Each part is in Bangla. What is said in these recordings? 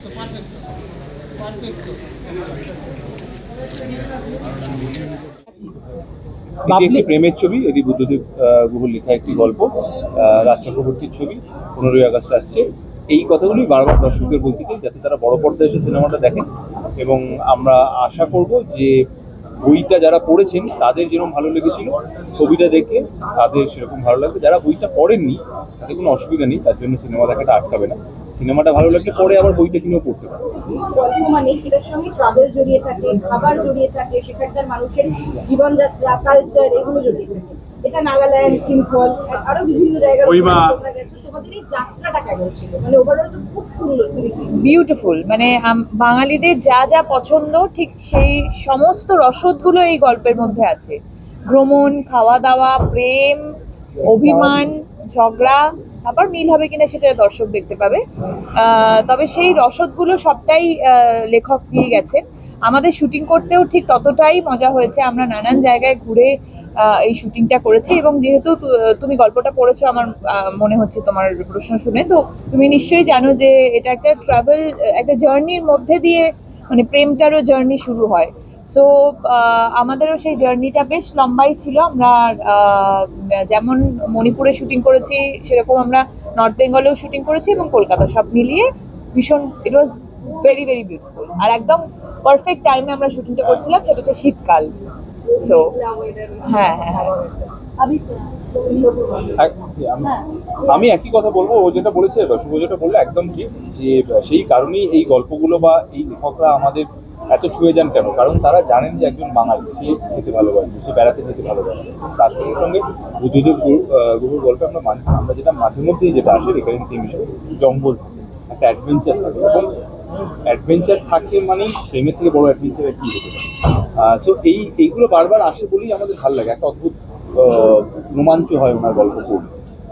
এটি একটি প্রেমের ছবি, এটি বুদ্ধদেব গুহর লেখা একটি গল্প রাজ চক্রবর্তীর ছবি, পনেরোই আগস্ট আসছে। এই কথাগুলি বারবার দর্শকদের বলতে চাই, যাতে তারা বড় পর্দায় এসে সিনেমাটা দেখেন। এবং আমরা আশা করব যে বইটা যারা পড়েছেন তাদের যেরকম ভালো লেগেছিল ছবিটা দেখলে তাদের সেরকম ভালো লাগবে। যারা বইটা পড়েননি তাতে কোনো অসুবিধা নেই তার জন্য সিনেমা দেখাটা আটকাবে না। সিনেমাটা ভালো লাগলে পরে আবার বইটা কিনেও পড়তে পারে মানে সেটার সঙ্গে ট্রাভেল জড়িয়ে থাকে খাবার জড়িয়ে থাকে সেখানকার মানুষের জীবনযাত্রা কালচার এগুলো জড়িয়ে থাকে। এটা নাগাল্যান্ড সিম্পল আরও বিভিন্ন জায়গায়। তোমাদের এই যাত্রাটা কেমন ছিল? মানে ওভারঅল তো খুব সুন্দর বিউটিফুল মানে বাঙালিদের যা যা পছন্দ, ঠিক সেই সমস্ত রসদগুলো এই গল্পের মধ্যে আছে। ভ্রমণ খাওয়া দাওয়া প্রেম, অভিমান, ঝগড়া, তারপর মিল হবে কিনা সেটা দর্শক দেখতে পাবে। তবে সেই রসদগুলো সবটাই লেখক দিয়ে গেছেন। আমাদের শুটিং করতেও ঠিক ততটাই মজা হয়েছে। আমরা নানান জায়গায় ঘুরে এই শুটিংটা করেছি এবং যেহেতু তুমি গল্পটা পড়েছো, আমার মনে হচ্ছে তোমার প্রশ্ন শুনে। তো তুমি নিশ্চয়ই জানো যে এটা একটা ট্রাভেল একটা জার্নির মধ্যে দিয়ে মানে প্রেমটারও জার্নি শুরু হয়। সো আমাদেরও সেই জার্নিটা বেশ লম্বাই ছিল। আমরা যেমন মণিপুরে শুটিং করেছি, সেরকম আমরা নর্থ বেঙ্গলেও শুটিং করেছি এবং কলকাতা সব মিলিয়ে ভীষণ it was very very beautiful আর একদম পারফেক্ট টাইমে আমরা শুটিংটা করছিলাম, সেটা হচ্ছে শীতকাল। সো হ্যাঁ হ্যাঁ হ্যাঁ। আমি এক- আমি- আমি একই কথা বলব, ও যেটা বলেছে শুভ যেটা বলল, একদম ঠিক, যে সেই কারণেই এই গল্পগুলো বা এই লেখকরা আমাদের এত ছুঁয়ে যান কেন? কারণ তারা জানেন যে একজন বাঙালি, সে খেতে ভালোবাসে, সে বেড়াতে যেতে ভালোবাসে। তার সঙ্গে সঙ্গে বুদ্ধদেব গুরুর গল্পে আমরা মাঝে আমরা যেটা মাঝে মধ্যেই যেটা আসে রেকারিং থিম হিসেবে, জঙ্গল, একটা অ্যাডভেঞ্চার থাকে। এবং অ্যাডভেঞ্চার থাকে মানেই প্রেমের থেকে বড় অ্যাডভেঞ্চার কি হতে পারে। সো এই এইগুলো বারবার আসে বলেই আমাদের ভালো লাগে। একটা অদ্ভুত রোমাঞ্চ হয় ওনার গল্প পড়লে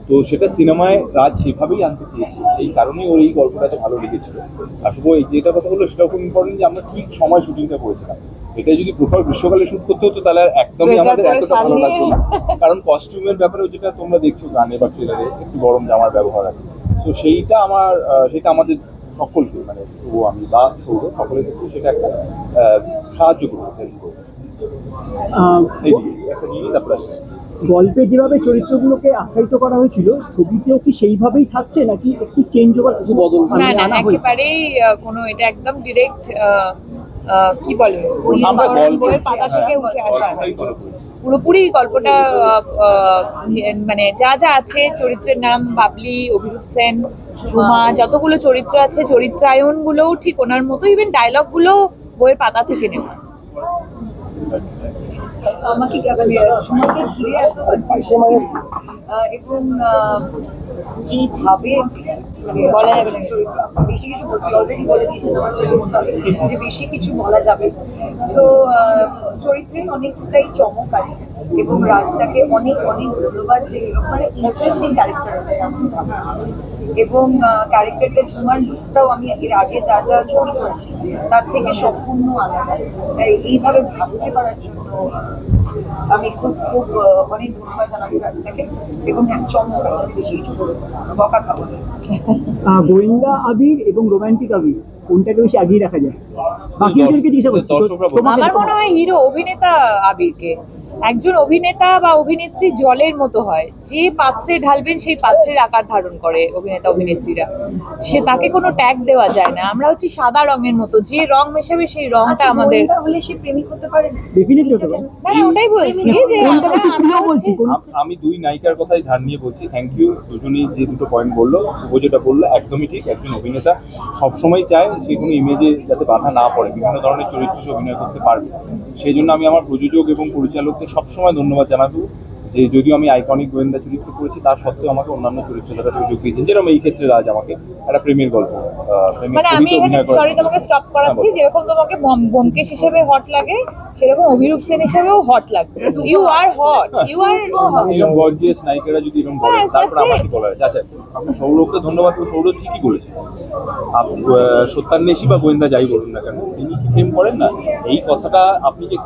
তো সেটা সিনেমায় রাজ সেভাবেই আনতে চেয়েছে। এই কারণেই ওর এই গল্পটা এত ভালো লেগেছিল। আর শুভ এই যেটা কথা বলল সেটাও খুব ইম্পর্টেন্ট যে আমরা ঠিক সময় শুটিংটা করেছিলাম। এটা যদি প্রপার গ্রীষ্মকালে শুট করতে হতো তাহলে আর একদমই আমাদের এতটা ভালো লাগতো না। কারণ কস্টিউমের ব্যাপারে যেটা তোমরা দেখছ গানে বা ট্রেলারে একটু গরম জামার ব্যবহার আছে। তো সেইটা আমার সেটা আমাদের সকলকে মানে ও আমি বা সৌরভ সকলের ক্ষেত্রে সেটা একটা সাহায্য একটা জিনিস তারপরে গল্পে যেভাবে চরিত্রগুলোকে আখ্যায়িত করা হয়েছিল ছবিতেও কি সেইভাবেই থাকছে নাকি একটু চেঞ্জ ওভার কিছু বদল না না একেবারেই কোনো এটা একদম ডিরেক্ট কি বলে? আমরা গল্প বইয়ের পাতা থেকে উঠে আসা। পুরোপুরি গল্পটা আহ, আহ, মানে যা যা আছে চরিত্রের নাম বাবলি অভিরূপ সেন ঝুমা যতগুলো চরিত্র আছে চরিত্রায়ন গুলোও ঠিক ওনার মতো ইভেন ডায়লগগুলো বইয়ের পাতা থেকে নেওয়া। আমাকে মানে সময়কে ঘিরে আসতে পারছে এবং যেভাবে মানে বলা যাবে না বেশি কিছু বলতে অলরেডি বলে দিয়েছেন আমার যে বেশি কিছু বলা যাবে তো চরিত্রে অনেকটাই চমক আছে এবং রাজদাকে অনেক অনেক ধন্যবাদ যে মানে ইন্টারেস্টিং ক্যারেক্টার এবং ক্যারেক্টারটা ঝুমার লুকটাও আমি এর আগে যা যা ছবি করেছি, তার থেকে সম্পূর্ণ আলাদা। তাই এইভাবে ভাবতে পারার জন্য আমি খুব খুব অনেক ধন্যবাদ জানাব রাজদাকে এবং হ্যাঁ চমক আছে, বেশি কিছু বকা খাব গোয়েন্দা আবির এবং রোমান্টিক আবির। কোনটাকে বেশি আগিয়ে রাখা যায়? বাকি দুজনকে জিজ্ঞাসা করছি আমার মনে হয় হিরো অভিনেতা আবিরকে। একজন অভিনেতা বা অভিনেত্রী জলের মতো হয়। যে পাত্রে ঢালবেন সেই পাত্রের আকার ধারণ করে অভিনেতা অভিনেত্রীরা। সে তাকে কোনো ট্যাগ দেওয়া যায় না। আমরা হচ্ছি সাদা রঙের মতো। যে রং মেশাবে সেই রংটা আমাদের হলে সে প্রেমিক হতে পারে? ডেফিনেটলি হতে পারে। না ওটাই বলছি যে আমি দুই নায়িকার কথাই ধার নিয়ে বলছি। থ্যাংক ইউ দুজনই যে দুটো পয়েন্ট বলল শুভ যেটা বলল একদমই ঠিক। একজন অভিনেতা সবসময় চায় সে কোনো ইমেজে যাতে বাধা না পড়ে, বিভিন্ন ধরনের চরিত্র সে অভিনয় করতে পারবে। সেই জন্য আমি আমার প্রযোজক এবং পরিচালকদের সবসময় ধন্যবাদ জানাব। যে যদিও আমি আইকনিক গোয়েন্দা চরিত্র করেছি তার সত্ত্বেও আমাকে অন্যান্য চরিত্রে তারা সুযোগ দিয়েছেন। যেরকম এই ক্ষেত্রে রাজ আমাকে একটা প্রেমের গল্প প্রেমের মানে আমি ছবিতে এখানে অভিনয় সরি তোমাকে স্টপ করাচ্ছি হ্যাঁ, যেরকম তোমাকে বম- ব্যোমকেশ হিসেবে হট লাগে সেরকম অভিরূপ সেন হিসেবেও হট লাগছে you are hot you are এরকম গর্জিয়াস নায়িকারা যদি এরকম বলে Yes, তারপর that's আমার it. কি আচ্ছা আপনি সৌরভকে ধন্যবাদ সৌরভ ঠিকই বলেছেন আপ- আহ, সত্যান্বেষী বা গোয়েন্দা যাই বলুন না কেন তিনি কি প্রেম করেন না? এই কথাটা আপনি যে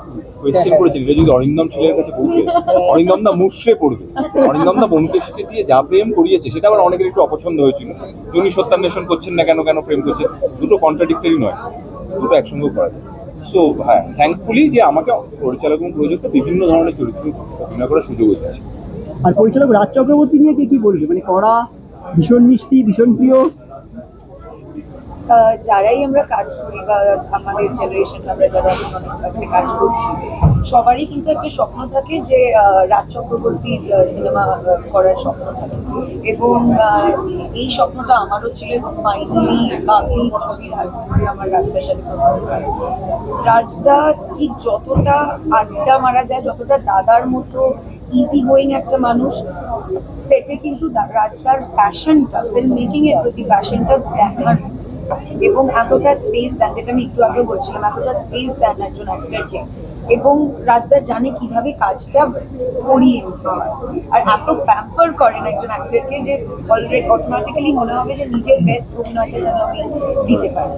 কোয়েশ্চেন করেছেন এটা যদি অরিন্দম শীলের কাছে পৌঁছে অরিন্দম দা দা মুশড়ে পড়বে। অরিন্দম দা বোমকেশকে দিয়ে যা প্রেম করিয়েছে, সেটা আবার অনেকের একটু অপছন্দ হয়েছিল। যে উনি সত্যান্বেষণ করছেন না কেন কেন প্রেম করছেন, দুটো কন্ট্রাডিক্টরি নয়, দুটো একসঙ্গেও করা যায়। সো হ্যাঁ থ্যাঙ্কফুলি যে আমাকে পরিচালক এবং প্রযোজকটা বিভিন্ন ধরনের চরিত্র অভিনয় করার সুযোগ হয়েছে। আর পরিচালক রাজ চক্রবর্তী নিয়ে কে বলবে? মানে কড়া, ভীষণ মিষ্টি, ভীষণ প্রিয় যারাই আমরা কাজ করি বা আমাদের জেনারেশন আমরা যারা অনেক কাজ করছি, সবারই কিন্তু একটা স্বপ্ন থাকে যে রাজ চক্রবর্তী সিনেমা করার স্বপ্ন থাকে। এবং এই স্বপ্নটা আমারও ছিল এবং ফাইনালি বাবলি ছবির হাত আমার রাজদার সাথে রাজদা ঠিক যতটা আড্ডা মারা যায়, যতটা দাদার মতো ইজি গোয়িং একটা মানুষ সেটে কিন্তু রাজদার প্যাশনটা ফিল্ম মেকিং এর প্রতি প্যাশনটা দেখান এবং এতটা স্পেস দেন যেটা আমি একটু আগে বলছিলাম এতটা স্পেস দেন একজন অ্যাক্টরকে এবং রাজদার জানে কীভাবে কাজটা করিয়ে নিতে হয়। আর এত প্যাম্পার করেন একজন অ্যাক্টরকে যে অলরেডি অটোমেটিক্যালি মনে হবে যে নিজের বেস্ট অভিনয়টা যেন আমি দিতে পারি।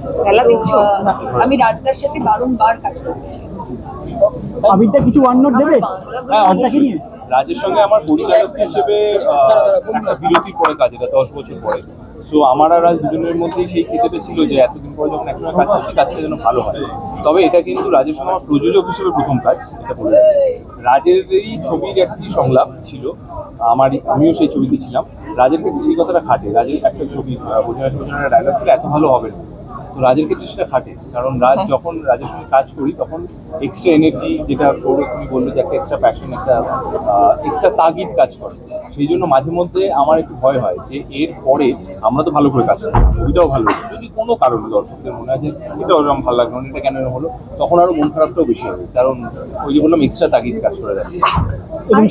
আমি রাজদার সাথে বারংবার কাজ করতে চাই। আবিরদা কিছু ওয়ান নোট দেবে? হ্যাঁ আপনাকে অবশ্যই নিয়ে। রাজের সঙ্গে আমার পরিচালক হিসেবে একটা বিরতির পরে কাজ এটা দশ বছর পরে। সো আমার আর রাজ দুজনের মধ্যেই সেই ক্ষেত্রে ছিল যে এতদিন পরে যখন একসঙ্গে কাজ করছি, কাজটা যেন ভালো হয়। তবে এটা কিন্তু রাজের সঙ্গে আমার প্রযোজক হিসেবে প্রথম কাজ, এটা বলে রাজের এই ছবির একটি সংলাপ ছিল, আমার, আমিও সেই ছবিতে ছিলাম। রাজের ক্ষেত্রে সেই কথাটা খাটে। রাজের একটা ছবি বোঝানো বোঝানোর ডায়লগ ছিল, এত ভালো হবে না। তো রাজের ক্ষেত্রে সেটা খাটে। কারণ রাজ যখন রাজের সঙ্গে কাজ করি তখন এক্সট্রা এনার্জি যেটা সৌরভ তুমি বলল যে একটা এক্সট্রা প্যাশন একটা এক্সট্রা তাগিদ কাজ করে। সেই জন্য মাঝে মধ্যে আমার একটু ভয় হয় যে এর পরে আমরা তো ভালো করে কাজ করি ছবিটাও ভালো হচ্ছে যদি কোনো কারণে দর্শকদের মনে হয় যে এটা ওরকম ভালো লাগল না এটা কেন হলো তখন আরও মন খারাপটাও বেশি হবে। কারণ ওই যে বললাম এক্সট্রা তাগিদ কাজ করে যাচ্ছে এবং আহ,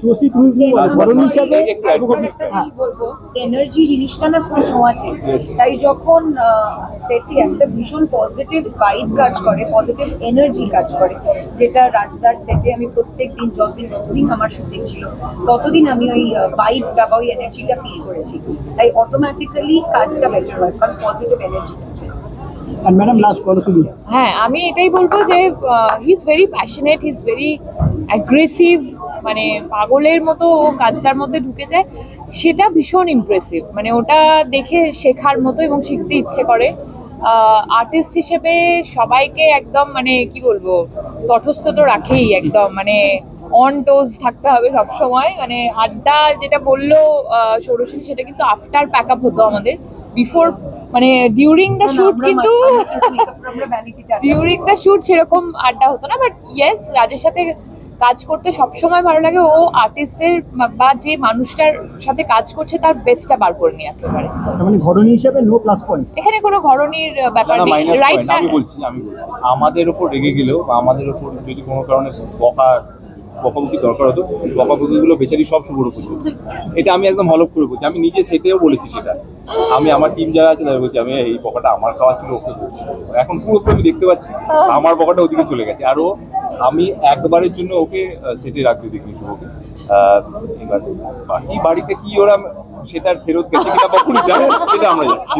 শুভশ্রী তুমি ধরনী হিসাবে? এনার্জি জিনিসটা না খুব ছোঁয়াচে. তাই যখন সেটে একটা ভীষণ পজিটিভ ভাইব কাজ করে পজিটিভ এনার্জি কাজ করে যেটা রাজদার সেটে আমি প্রত্যেক দিন যতদিন যতদিন আমার শুটিং ছিল ততদিন আমি ওই ভাইবটা বা ওই এনার্জিটা ফিল করেছি। তাই অটোমেটিক্যালি কাজটা বেটার হয় কারণ পজিটিভ এনার্জি আর ম্যাডাম লাস্ট কথা হ্যাঁ আমি এটাই বলব যে he is very passionate he is very aggressive মানে পাগলের মতো ও কাজটার মধ্যে ঢুকে যায় সেটা ভীষণ ইমপ্রেসিভ মানে ওটা দেখে শেখার মতো এবং শিখতে ইচ্ছে করে। আর্টিস্ট হিসেবে সবাইকে একদম মানে কি বলব তটস্থ তো রাখেই একদম। মানে অন টোজ থাকতে হবে সব সময় মানে আড্ডা যেটা বলল আহ, সেটা কিন্তু আফটার প্যাক আপ হতো আমাদের। বিফোর মানে ডিউরিং দ্য শুট কিন্তু ডিউরিং দ্য শুট সেরকম আড্ডা হতো না। বাট ইয়েস রাজের সাথে কাজ করতে সবসময় ভালো লাগে। ও আর্টিস্টের বা যে মানুষটার সাথে কাজ করছে তার বেস্টটা বার করে নিয়ে আসতে পারে। মানে ঘরনী হিসাবে নো প্লাস পয়েন্ট এখানে কোনো ঘরনির ব্যাপার না নেই। রাইট আমি বলছি আমি বলছি। আমাদের ওপর রেগে গেলেও বা আমাদের ওপর যদি কোনো কারণে বকা বকাবকি দরকার হতো বকাবকিগুলো বেচারি সব শুভ করতো এটা আমি একদম হলপ করে বলছি। আমি নিজে সেটেও বলেছি সেটা। আমি আমার টিম যারা আছে তাদের বলছি আমি এই বকাটা আমার খাওয়া ছিল ওকে বলছি। এখন পুরোপুরি আমি দেখতে পাচ্ছি আমার বকাটা ওদিকে চলে গেছে। আরও আমি একবারের জন্য ওকে সেটে রাখতে দেখি ওকে এবার বাকি বাড়িতে কি ওরা সেটার ফেরত গেছে কিনা কখনো জানে সেটা আমরা যাচ্ছি